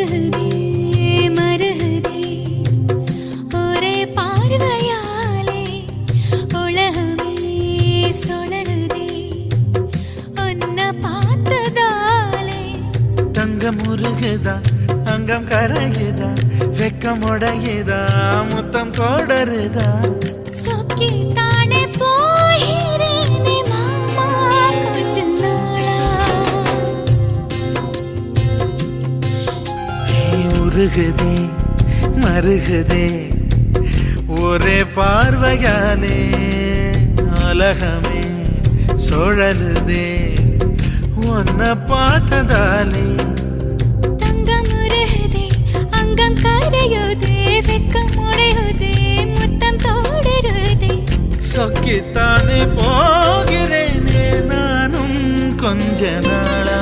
உருகுதே மருகுதே அங்கம் கரையுதா வெக்கம் உடையுதா முத்தம் கோடருதா உருகுதே மருகுதே. ஒரே பார்வையானே அலகமே சுழலுதே. உன்னை பார்த்ததாலே தங்கம் உருகுதே அங்கம் கரையுதே வெக்கம் உடையுதே முத்தம் தோடுருதே சொக்கித்தானே போகிறேனே நானும் கொஞ்ச நாளா